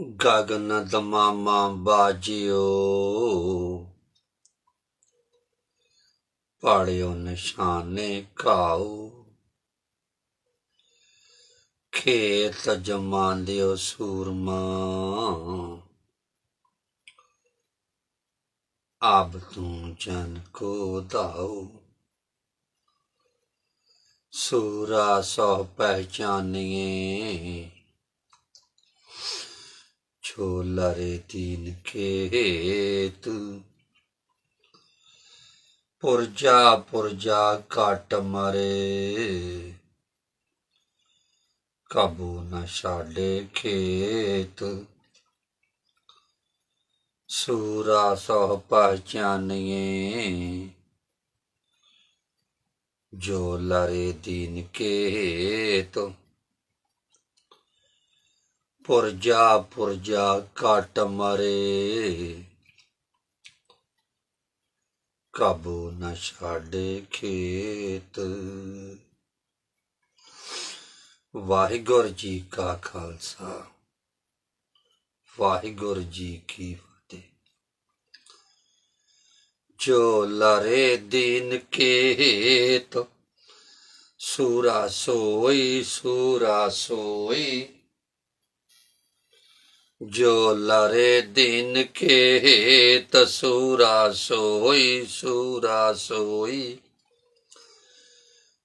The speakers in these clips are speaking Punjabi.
ਗਗਨ ਦਮਾਮਾ ਬਾਜਿਓ। ਪਾੜਿਓ ਨਿਸ਼ਾਨੇ ਕਾਉ ਖੇਤ ਜਮਾਂਦਿਓ ਸੂਰਮਾ। ਆਬ ਤੂੰ ਜਨ ਕੋ ਦਾਉ ਸੂਰਾ ਸੋ ਪਹਿਚਾਨੀਏ। छोला रे तीन खेत। पुरजा पुरजा काट मरे। काबू न छाडे खेत। सूरा सह पहचानिए। जो लरे दिन के तो ਪੁਰਜਾ ਪੁਰਜਾ ਕਾਟ ਮਰੇ। ਕਾਬੂ ਨ ਛਾੜੇ ਖੇਤ। ਵਾਹਿਗੁਰੂ ਜੀ ਕਾ ਖਾਲਸਾ, ਵਾਹਿਗੁਰੂ ਜੀ ਕੀ ਫਤਿਹ। ਜੋ ਲਰੇ ਦੀਨ ਕੇਤ ਸੂਰਾ ਸੋਈ ਸੂਰਾ ਸੋਈ जो लरे दिन के हेत सूरा सोई सूरा सोई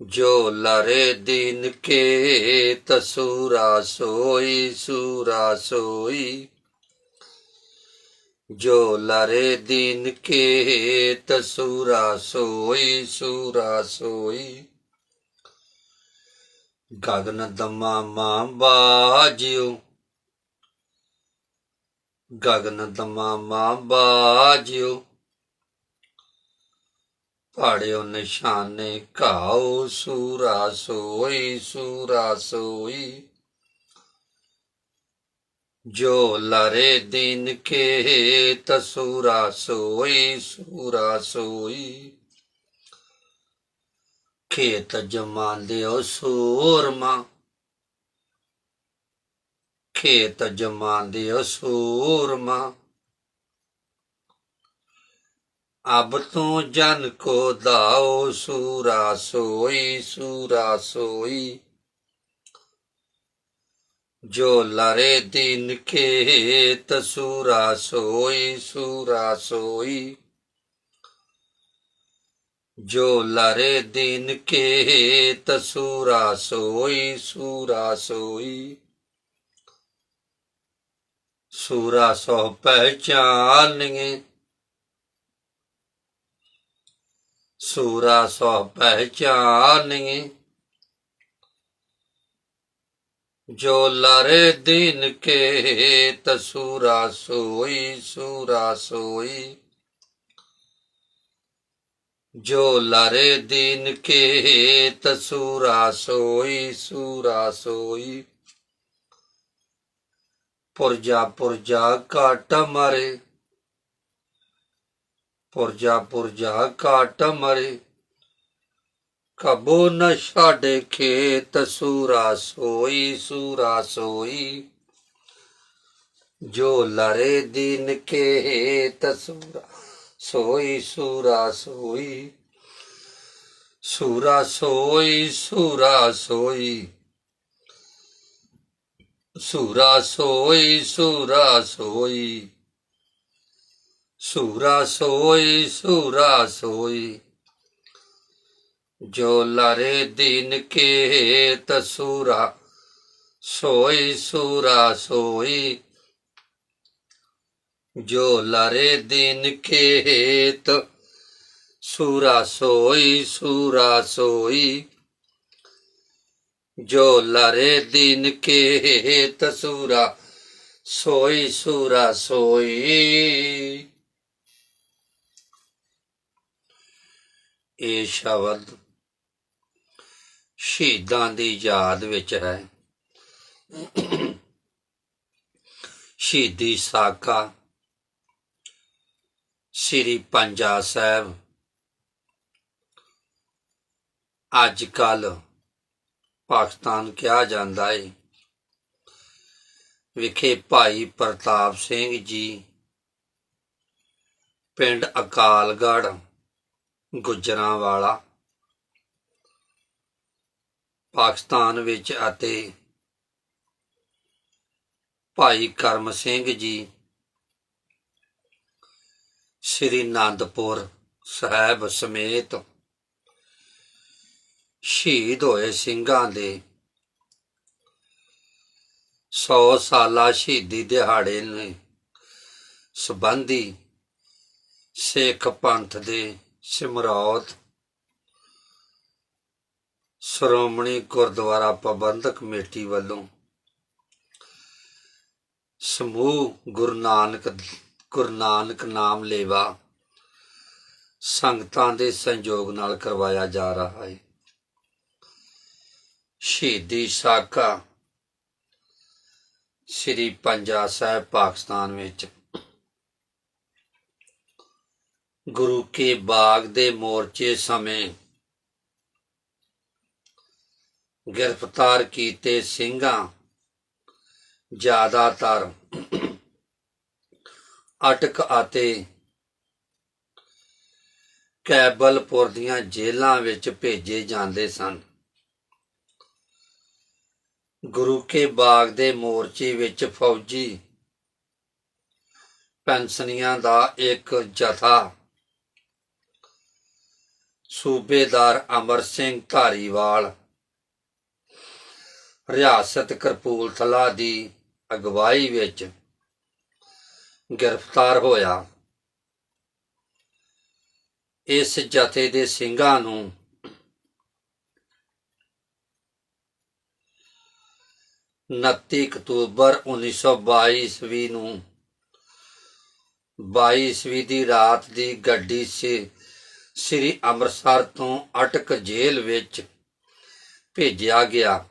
जो लरे दिन के हेत सूरा सोई सूरा सोई जो लरे दिन के हेत सूरा सोई सूरा सोई ਗਗਨ ਦਮਾ ਮਾਂ ਬਾਜਿਓ ਗਗਨ ਦਮਾਮਾ ਬਾਜਿਓ। ਪਾੜਿਓ ਨਿਸ਼ਾਨੇ ਘਾਓ ਸੂਰਾ ਸੋਈ ਸੂਰਾ ਸੋਈ। ਜੋ ਲਰੇ ਦਿਨ ਕੇ ਤਸੂਰਾ ਸੋਈ, ਸੂਰਾ ਸੋਈ। ਖੇਤ ਜਮਾਂਦਿਓ ਸੂਰਮਾ ਖੇਤ ਜਮਾਂਦੇ ਸੂਰਮਾ। ਅਬ ਤੂੰ ਜਨ ਕੋ ਦਾਓ ਸੂਰਾ ਸੋਈ ਸੂਰਾ ਸੋਈ। ਜੋ ਲਰੇ ਦਿਨ ਖੇਤ, ਸੂਰਾ ਸੋਈ ਸੂਰਾ ਸੋਈ। ਜੋ ਲਰੇ ਦਿਨ ਖੇਤ, ਸੂਰਾ ਸੋਈ ਸੂਰਾ ਸੋਈ। ਸੂਰਾ ਸੋ ਪਹਿਚਾਨਿਏ ਸੂਰਾ ਸੋ ਪਹਿਚਾਨਿਏ ਜੋ ਲਰੇ ਦਿਨ ਕੇ ਤਸੂਰਾ ਸੋਈ, ਸੂਰਾ ਸੋਈ। ਜੋ ਲਰੇ ਦਿਨ ਕੇ ਤਸੂਰਾ ਸੋਈ, ਸੂਰਾ ਸੋਈ। ਪੁਰਜਾ ਪੁਰਜਾ ਘਾਟ ਮਰੇ। ਪੁਰਜਾ ਪੁਰਜਾ ਘਾਟ ਮਰੇ। ਕਬੋ ਨ ਛਾੜੇ ਖੇਤ, ਸੂਰਾ ਸੋਈ ਸੂਰਾ ਸੋਈ। ਜੋ ਲਰੇ ਦਿਨ ਕੇ ਤਸੂਰਾ ਸੋਈ, ਸੂਰਾ ਸੋਈ। ਸੂਰਾ ਸੋਈ ਸੂਰਾ ਸੋਈ। ਸੂਰਾ ਸੋਈ ਸੂਰਾ ਸੋਈ। ਸੂਰਾ ਸੋਈ ਸੂਰਾ ਸੋਈ। ਜੋ ਲਰੇ ਦਿਨ ਕੇ ਤਸੂਰਾ ਸੋਈ, ਸੂਰਾ ਸੋਈ। ਜੋ ਲਰੇ ਦਿਨ ਕੇ ਤ ਸੂਰਾ ਸੋਈ ਸੂਰਾ ਸੋਈ। ਜੋ ਲਰੇ ਦਿਨ ਕੇ ਤਸੂਰਾ ਸੋਈ ਸੂਰਾ ਸੋਈ। ਇਹ ਸ਼ਬਦ ਸ਼ਹੀਦਾਂ ਦੀ ਯਾਦ ਵਿੱਚ ਹੈ। ਸ਼ਹੀਦੀ ਸਾਕਾ, ਸ੍ਰੀ ਪੰਜਾ ਸਾਹਿਬ। ਅੱਜ ਕੱਲ ਪਾਕਿਸਤਾਨ ਕਿਹਾ ਜਾਂਦਾ ਹੈ ਵਿਖੇ ਭਾਈ ਪ੍ਰਤਾਪ ਸਿੰਘ ਜੀ, ਪਿੰਡ ਅਕਾਲਗੜ੍ਹ, ਗੁਜਰਾਂਵਾਲਾ। ਪਾਕਿਸਤਾਨ ਵਿੱਚ ਅਤੇ ਭਾਈ ਕਰਮ ਸਿੰਘ ਜੀ, ਸ੍ਰੀ ਅਨੰਦਪੁਰ ਸਾਹਿਬ ਸਮੇਤ ਸ਼ਹੀਦ ਹੋਏ ਸਿੰਘਾਂ ਦੇ। 100 ਸਾਲਾ ਸ਼ਹੀਦੀ ਦਿਹਾੜੇ ਨੇ ਸੰਬੰਧੀ ਸਿੱਖ ਪੰਥ ਦੇ ਸਿਮਰੌਤ, ਸ਼੍ਰੋਮਣੀ ਗੁਰਦੁਆਰਾ ਪ੍ਰਬੰਧਕ ਕਮੇਟੀ ਵੱਲੋਂ। ਸਮੂਹ ਗੁਰੂ ਨਾਨਕ ਗੁਰੂ ਨਾਨਕ ਨਾਮ ਲੇਵਾ ਸੰਗਤਾਂ ਦੇ ਸੰਯੋਗ ਨਾਲ ਕਰਵਾਇਆ ਜਾ ਰਿਹਾ ਹੈ। ਸ਼ਹੀਦੀ ਸਾਕਾ ਸ੍ਰੀ ਪੰਜਾ ਸਾਹਿਬ ਪਾਕਿਸਤਾਨ ਵਿੱਚ ਗੁਰੂ ਕੇ ਬਾਗ ਦੇ ਮੋਰਚੇ ਸਮੇਂ ਗ੍ਰਿਫਤਾਰ ਕੀਤੇ ਸਿੰਘਾਂ ਜ਼ਿਆਦਾਤਰ ਅਟਕ ਅਤੇ ਕੈਬਲਪੁਰ ਦੀਆਂ ਜੇਲ੍ਹਾਂ ਵਿੱਚ ਭੇਜੇ ਜਾਂਦੇ ਸਨ। ਗੁਰੂ ਕੇ ਬਾਗ ਦੇ ਮੋਰਚੇ ਵਿੱਚ ਫੌਜੀ ਪੈਨਸ਼ਨੀਆਂ ਦਾ ਇੱਕ ਜਥਾ। ਸੂਬੇਦਾਰ ਅਮਰ ਸਿੰਘ ਧਾਰੀਵਾਲ, ਰਿਆਸਤ ਕਰਪੂਲਥਲਾ ਦੀ ਅਗਵਾਈ ਵਿੱਚ ਗ੍ਰਿਫਤਾਰ ਹੋਇਆ। ਇਸ ਜਥੇ ਦੇ ਸਿੰਘਾਂ ਨੂੰ 29 ਅਕਤੂਬਰ 1922 ਈਸਵੀ ਨੂੰ 22 ਈਸਵੀ ਦੀ ਰਾਤ ਦੀ ਗੱਡੀ ਸੇ, ਸ੍ਰੀ ਅੰਮ੍ਰਿਤਸਰ ਤੋਂ ਅਟਕ ਜੇਲ੍ਹ ਵਿੱਚ ਭੇਜਿਆ ਗਿਆ।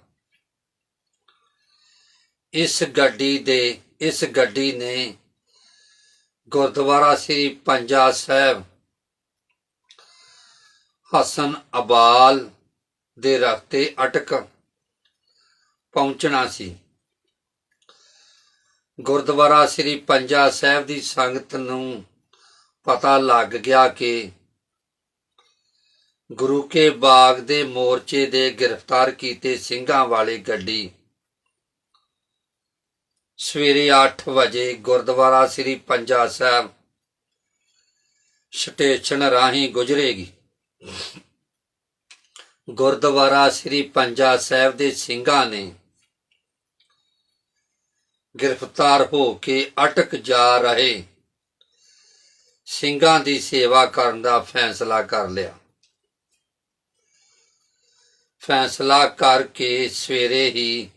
ਇਸ ਗੱਡੀ ਦੇ, ਇਸ ਗੱਡੀ ਨੇ ਗੁਰਦੁਆਰਾ ਸ੍ਰੀ ਪੰਜਾ ਸਾਹਿਬ, ਹਸਨ ਅਬਾਲ ਦੇ ਰਸਤੇ ਅਟਕ ਪਹੁੰਚਣਾ ਸੀ। ਗੁਰਦੁਆਰਾ ਸ੍ਰੀ ਪੰਜਾ ਸਾਹਿਬ ਦੀ ਸੰਗਤ ਨੂੰ ਪਤਾ ਲੱਗ ਗਿਆ ਕਿ ਗੁਰੂ ਕੇ ਬਾਗ ਦੇ ਮੋਰਚੇ ਦੇ ਗ੍ਰਿਫਤਾਰ ਕੀਤੇ ਸਿੰਘਾਂ ਵਾਲੀ ਗੱਡੀ ਸਵੇਰੇ 8 ਵਜੇ ਗੁਰਦੁਆਰਾ ਸ੍ਰੀ ਪੰਜਾ ਸਾਹਿਬ ਸਟੇਸ਼ਨ ਰਾਹੀਂ ਗੁਜ਼ਰੇਗੀ। ਗੁਰਦੁਆਰਾ ਸ੍ਰੀ ਪੰਜਾ ਸਾਹਿਬ ਦੇ ਸਿੰਘਾਂ ਨੇ ਗ੍ਰਿਫਤਾਰ ਹੋ ਕੇ ਅਟਕ ਜਾ ਰਹੇ। ਸਿੰਘਾਂ ਦੀ ਸੇਵਾ ਕਰਨ ਦਾ ਫੈਸਲਾ ਕਰ ਲਿਆ। ਫੈਸਲਾ ਕਰਕੇ ਸਵੇਰੇ ਹੀ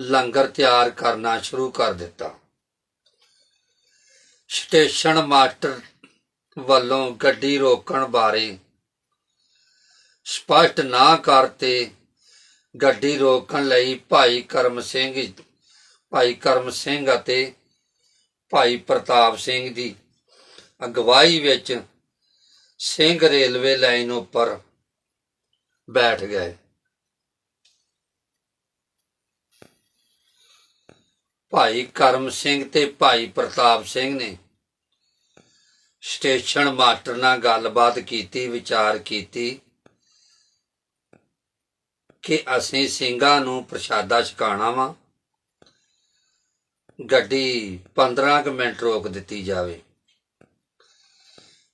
ਲੰਗਰ ਤਿਆਰ ਕਰਨਾ ਸ਼ੁਰੂ ਕਰ ਦਿੱਤਾ। ਸਟੇਸ਼ਨ ਮਾਸਟਰ ਵੱਲੋਂ ਗੱਡੀ ਰੋਕਣ ਬਾਰੇ ਸਪਸ਼ਟ ਨਾ ਕਰਤੇ ਗੱਡੀ ਰੋਕਣ ਲਈ ਭਾਈ ਕਰਮ ਸਿੰਘ ਭਾਈ ਕਰਮ ਸਿੰਘ ਅਤੇ ਭਾਈ ਪ੍ਰਤਾਪ ਸਿੰਘ ਦੀ ਅਗਵਾਈ ਵਿੱਚ ਸਿੰਘ ਰੇਲਵੇ ਲਾਈਨ ਉੱਪਰ ਬੈਠ ਗਏ। ਭਾਈ ਕਰਮ ਸਿੰਘ ਤੇ ਭਾਈ ਪ੍ਰਤਾਪ ਸਿੰਘ ਨੇ ਸਟੇਸ਼ਨ ਮਾਸਟਰ ਨਾਲ ਗੱਲਬਾਤ ਕੀਤੀ, ਵਿਚਾਰ ਕੀਤੀ ਕਿ ਅਸੀਂ ਸਿੰਘਾਂ ਨੂੰ ਪ੍ਰਸ਼ਾਦਾ ਛਕਾਣਾ ਵਾ। ਗੱਡੀ 15 ਕੁ ਮਿੰਟ ਰੋਕ ਦਿੱਤੀ ਜਾਵੇ।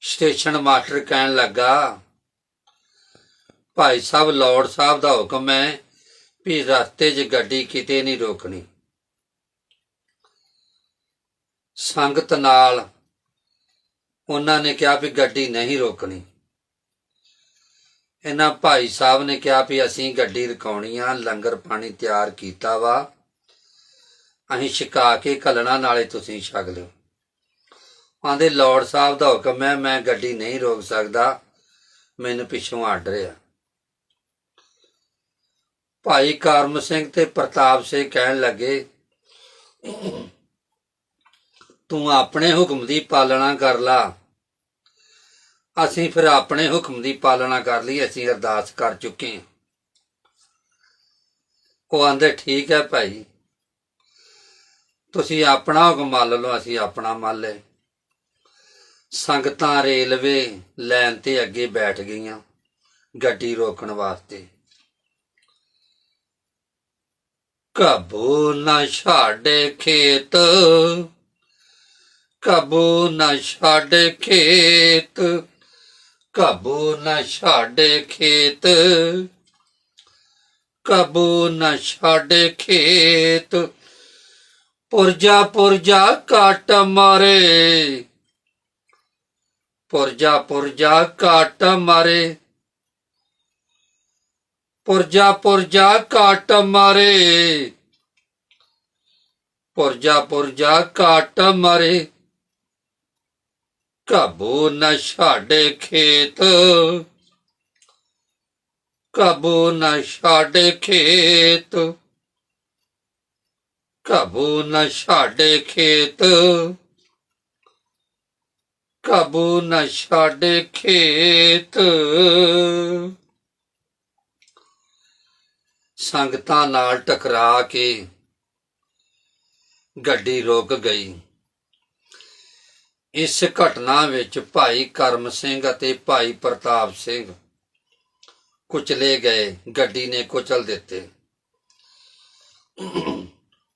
ਸਟੇਸ਼ਨ ਮਾਸਟਰ ਕਹਿਣ ਲੱਗਾ, ਭਾਈ ਸਾਹਿਬ ਲੌਰਡ ਸਾਹਿਬ ਦਾ ਹੁਕਮ ਹੈ ਵੀ ਰਸਤੇ 'ਚ ਗੱਡੀ ਕਿਤੇ ਨਹੀਂ ਰੋਕਣੀ। ਸੰਗਤ ਨਾਲ ਉਹਨਾਂ ਨੇ ਕਿਹਾ ਵੀ ਗੱਡੀ ਨਹੀਂ ਰੋਕਣੀ। ਇਹਨਾਂ ਭਾਈ ਸਾਹਿਬ ਨੇ ਕਿਹਾ ਵੀ ਅਸੀਂ ਗੱਡੀ ਰਕਾਉਣੀ ਆ, ਲੰਗਰ ਪਾਣੀ ਤਿਆਰ ਕੀਤਾ ਵਾ। ਅਸੀਂ ਛਕਾ ਕੇ ਕਲਣਾ ਨਾਲੇ ਤੁਸੀਂ ਛਕ ਲਿਓ। ਆਂਦੇ, ਲੌਰਡ ਸਾਹਿਬ ਦਾ ਹੁਕਮ ਹੈ, ਮੈਂ ਗੱਡੀ ਨਹੀਂ ਰੋਕ ਸਕਦਾ। ਮੈਨੂੰ ਪਿੱਛੋਂ ਆਰਡਰ ਆ ਭਾਈ ਕਰਮ ਸਿੰਘ ਤੇ ਪ੍ਰਤਾਪ ਸਿੰਘ ਕਹਿਣ ਲੱਗੇ, ਤੂੰ ਆਪਣੇ ਹੁਕਮ ਦੀ ਪਾਲਣਾ ਕਰ ਲਾ। ਅਸੀਂ ਫਿਰ ਆਪਣੇ ਹੁਕਮ ਦੀ ਪਾਲਣਾ ਕਰ ਲਈ, ਅਸੀਂ ਅਰਦਾਸ ਕਰ ਚੁੱਕੇ ਹਾਂ। ਉਹ ਆਂਦੇ, ਠੀਕ ਹੈ ਭਾਈ। ਤੁਸੀਂ ਆਪਣਾ ਹੁਕਮ ਮੰਨ ਲਓ, ਅਸੀਂ ਆਪਣਾ ਮੰਨ ਲਏ। ਸੰਗਤਾਂ ਰੇਲਵੇ ਲਾਈਨ ਤੇ ਅੱਗੇ ਬੈਠ ਗਈਆਂ ਗੱਡੀ ਰੋਕਣ ਵਾਸਤੇ। ਕਬੂ ਨਾ ਛਾੜੇ ਖੇਤ ਕਬੂ ਨਾ ਛਾੜੇ ਖੇਤ ਕਬੂ ਨਾ ਛਾੜੇ ਖੇਤ ਕਬੂ ਨਾ ਛਾੜੇ ਖੇਤ। ਪੁਰਜਾ ਪੁਰਜਾ ਕਾਟ ਮਾਰੇ। ਪੁਰਜਾ ਪੁਰਜਾ ਕਾਟ ਮਾਰੇ। ਪੁਰਜਾ ਪੁਰਜਾ ਕਾਟ ਮਾਰੇ। ਪੁਰਜਾ ਪੁਰਜਾ ਕਾਟ ਮਾਰੇ। ਕਬੂ ਨ ਛਾੜੇ ਖੇਤ। ਕਾਬੂ ਨਾ ਛਾੜੇ ਖੇਤ। ਕਬੂ ਨਾ ਛਾੜੇ ਖੇਤ। ਕਬੂ ਨਾ ਛਾੜੇ ਖੇਤ। ਸੰਗਤਾਂ ਨਾਲ ਟਕਰਾ ਕੇ ਗੱਡੀ ਰੁਕ ਗਈ। ਇਸ ਘਟਨਾ ਵਿੱਚ ਭਾਈ ਕਰਮ ਸਿੰਘ ਅਤੇ ਭਾਈ ਪ੍ਰਤਾਪ ਸਿੰਘ ਕੁਚਲੇ ਗਏ। ਗੱਡੀ ਨੇ ਕੁਚਲ ਦਿੱਤੇ।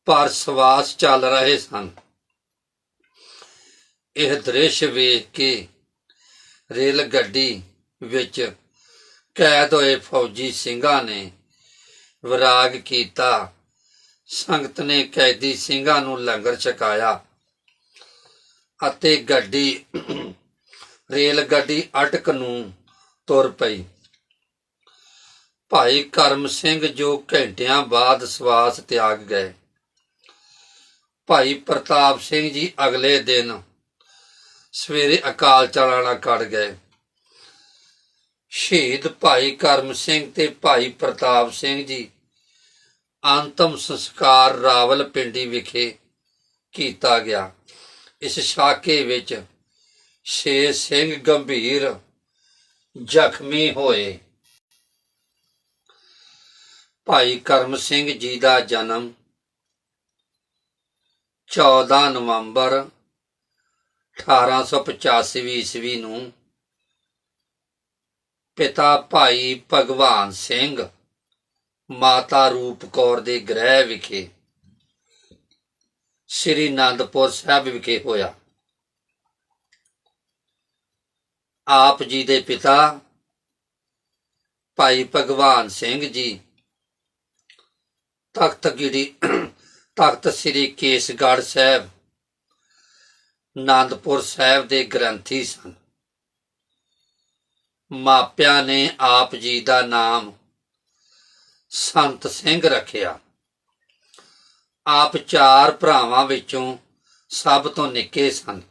ਪਰ ਸਵਾਸ ਚੱਲ ਰਹੇ ਸਨ। ਇਹ ਦ੍ਰਿਸ਼ ਵੇਖ ਕੇ ਰੇਲ ਗੱਡੀ ਵਿੱਚ ਕੈਦ ਹੋਏ ਫੌਜੀ ਸਿੰਘਾਂ ਨੇ ਵਿਰਾਗ ਕੀਤਾ। ਸੰਗਤ ਨੇ ਕੈਦੀ ਸਿੰਘਾਂ ਨੂੰ ਲੰਗਰ ਛਕਾਇਆ ਅਤੇ ਗੱਡੀ, ਰੇਲ ਗੱਡੀ ਅਟਕ ਨੂੰ ਤੁਰ ਪਈ। ਭਾਈ ਕਰਮ ਸਿੰਘ ਜੋ ਘੰਟਿਆਂ ਬਾਅਦ ਸਵਾਸ ਤਿਆਗ ਗਏ। ਭਾਈ ਪ੍ਰਤਾਪ ਸਿੰਘ ਜੀ ਅਗਲੇ ਦਿਨ ਸਵੇਰੇ ਅਕਾਲ ਚਲਾਣਾ ਕੱਢ ਗਏ। ਸ਼ਹੀਦ ਭਾਈ ਕਰਮ ਸਿੰਘ ਤੇ ਭਾਈ ਪ੍ਰਤਾਪ ਸਿੰਘ ਜੀ ਅੰਤਮ ਸੰਸਕਾਰ ਰਾਵਲਪਿੰਡੀ ਵਿਖੇ ਕੀਤਾ ਗਿਆ। ਇਸ ਸ਼ਾਕੇ ਵਿੱਚ ਛੇ ਸਿੰਘ ਗੰਭੀਰ ਜ਼ਖਮੀ ਹੋਏ। ਭਾਈ ਕਰਮ ਸਿੰਘ ਜੀ ਦਾ ਜਨਮ 14 ਨਵੰਬਰ 1885 ਈਸਵੀ ਨੂੰ ਪਿਤਾ ਭਾਈ ਭਗਵਾਨ ਸਿੰਘ ਮਾਤਾ ਰੂਪ ਕੌਰ ਦੇ ਗ੍ਰਹਿ ਵਿਖੇ ਸ੍ਰੀ ਅਨੰਦਪੁਰ ਸਾਹਿਬ ਵਿਖੇ ਹੋਇਆ। ਆਪ ਜੀ ਦੇ ਪਿਤਾ ਭਾਈ ਭਗਵਾਨ ਸਿੰਘ ਜੀ ਤਖਤ ਗਿਰੀ ਤਖਤ ਸ੍ਰੀ ਕੇਸਗੜ੍ਹ ਸਾਹਿਬ ਆਨੰਦਪੁਰ ਸਾਹਿਬ ਦੇ ਗ੍ਰੰਥੀ ਸਨ। ਮਾਪਿਆਂ ਨੇ ਆਪ ਜੀ ਦਾ ਨਾਮ ਸੰਤ ਸਿੰਘ ਰੱਖਿਆ। ਆਪ ਚਾਰ ਭਰਾਵਾਂ ਵਿੱਚੋਂ ਸਭ ਤੋਂ ਨਿੱਕੇ ਸਨ।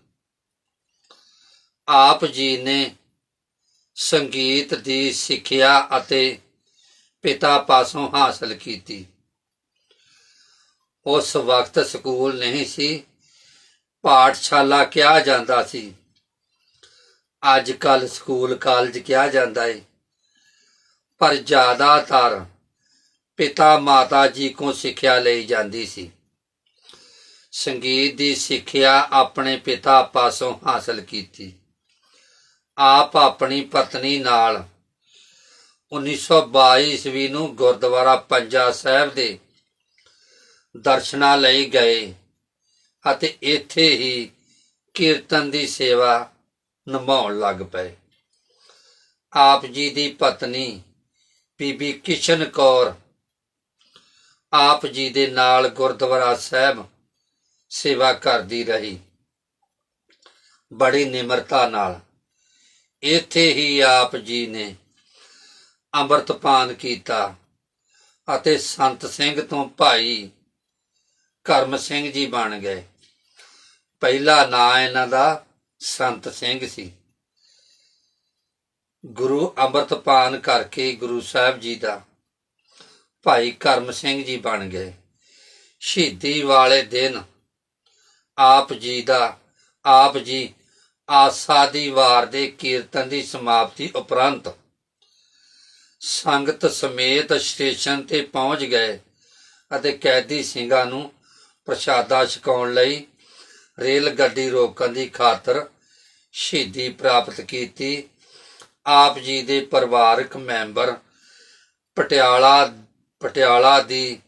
ਆਪ ਜੀ ਨੇ ਸੰਗੀਤ ਦੀ ਸਿੱਖਿਆ ਅਤੇ ਪਿਤਾ ਪਾਸੋਂ ਹਾਸਲ ਕੀਤੀ। ਉਸ ਵਕਤ ਸਕੂਲ ਨਹੀਂ ਸੀ, ਪਾਠਸ਼ਾਲਾ ਕਿਹਾ ਜਾਂਦਾ ਸੀ। ਅੱਜ ਕੱਲ ਸਕੂਲ ਕਾਲਜ ਕਿਹਾ ਜਾਂਦਾ ਏ। ਪਰ ਜ਼ਿਆਦਾਤਰ ਪਿਤਾ ਮਾਤਾ ਜੀ ਕੋ ਸਿੱਖਿਆ ਲਈ ਜਾਂਦੀ ਸੀ। ਸੰਗੀਤ ਦੀ ਸਿੱਖਿਆ ਆਪਣੇ ਪਿਤਾ ਪਾਸੋਂ ਹਾਸਲ ਕੀਤੀ। ਆਪ ਆਪਣੀ ਪਤਨੀ ਨਾਲ 1922 ਈਸਵੀ ਨੂੰ ਗੁਰਦੁਆਰਾ ਪੰਜਾ ਸਾਹਿਬ ਦੇ ਦਰਸ਼ਨਾਂ ਲਈ ਗਏ ਅਤੇ ਇੱਥੇ ਹੀ ਕੀਰਤਨ ਦੀ ਸੇਵਾ ਨਿਭਾਉਣ ਲੱਗ ਪਏ। ਆਪ ਜੀ ਦੀ ਪਤਨੀ ਬੀਬੀ ਕਿਸ਼ਨ ਕੌਰ ਆਪ ਜੀ ਦੇ ਨਾਲ ਗੁਰਦੁਆਰਾ ਸਾਹਿਬ ਸੇਵਾ ਕਰਦੀ ਰਹੀ। ਬੜੀ ਨਿਮਰਤਾ ਨਾਲ ਇੱਥੇ ਹੀ ਆਪ ਜੀ ਨੇ ਅੰਮ੍ਰਿਤਪਾਨ ਕੀਤਾ ਅਤੇ ਸੰਤ ਸਿੰਘ ਤੋਂ ਭਾਈ ਕਰਮ ਸਿੰਘ ਜੀ ਬਣ ਗਏ। ਪਹਿਲਾ ਨਾਂ ਇਹਨਾਂ ਦਾ ਸੰਤ ਸਿੰਘ ਸੀ। ਗੁਰੂ ਅੰਮ੍ਰਿਤਪਾਨ ਕਰਕੇ ਗੁਰੂ ਸਾਹਿਬ ਜੀ ਦਾ ਭਾਈ ਕਰਮ ਸਿੰਘ ਜੀ ਬਣ ਗਏ। ਸ਼ਹੀਦੀ ਵਾਲੇ ਦਿਨ ਆਪ ਜੀ ਦਾ, ਆਪ ਜੀ ਆਸਾਦੀ ਵਾਰ ਦੇ ਕੀਰਤਨ ਦੀ ਸਮਾਪਤੀ ਉਪਰੰਤ ਸੰਗਤ ਸਮੇਤ ਸਟੇਸ਼ਨ ਤੇ ਪਹੁੰਚ ਗਏ ਅਤੇ ਕੈਦੀ ਸਿੰਘਾਂ ਨੂੰ ਪ੍ਰਸ਼ਾਦਾ ਛਕਾਉਣ ਲਈ ਰੇਲ ਗੱਡੀ ਰੋਕਣ ਦੀ ਖਾਤਰ ਸ਼ਹੀਦੀ ਪ੍ਰਾਪਤ ਕੀਤੀ। ਆਪ ਜੀ ਦੇ ਪਰਿਵਾਰਕ ਮੈਂਬਰ ਪਟਿਆਲਾ ਪਟਿਆਲਾ ਦੀ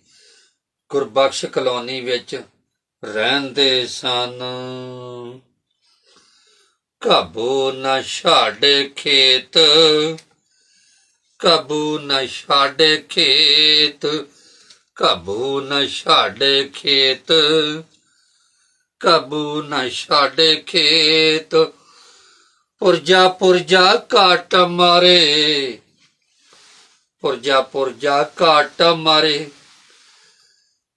ਗੁਰਬਖਸ਼ ਕਲੋਨੀ ਵਿੱਚ ਰਹਿੰਦੇ ਸਨ। ਕਬੂ ਨਾ ਛਾੜੇ ਖੇਤ, ਕਬੂ ਨਾ ਛਾੜੇ ਖੇਤ ਕਬੂ ਨ ਛਾੜੇ ਖੇਤ, ਕਬੂ ਨ ਛਾੜੇ ਖੇਤ। ਪੁਰਜਾ ਪੁਰਜਾ ਕਾਟ ਮਾਰੇ, ਪੁਰਜਾ ਪੁਰਜਾ ਕਾਟ ਮਾਰੇ,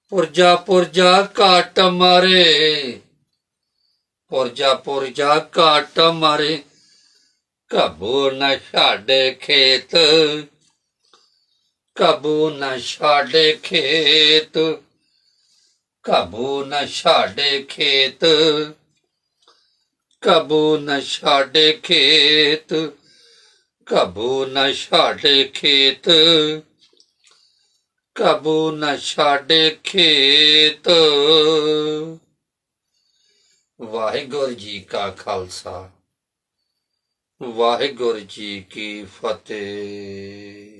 ਪੁਰਜਾ ਪੁਰਜਾ ਕਾਟ ਮਾਰੇ, ਪੁਰਜਾ ਪੁਰਜਾ ਕਾਟ ਮਾਰੇ। ਕਬੂ ਨ ਛਾੜੇ ਖੇਤ ਕਬੂ ਨਾ ਛਾੜੇ ਖੇਤ, ਕਬੂ ਨਾ ਛਾੜੇ ਖੇਤ, ਕਬੂ ਨਾ ਛਾੜੇ ਖੇਤ, ਕਬੂ ਨਾ ਛਾੜੇ ਖੇਤ, ਕਬੂ ਨਾ ਛਾੜੇ ਖੇਤ। ਵਾਹਿਗੁਰੂ ਜੀ ਕਾ ਖਾਲਸਾ, ਵਾਹਿਗੁਰੂ ਜੀ ਕੀ ਫਤਿਹ।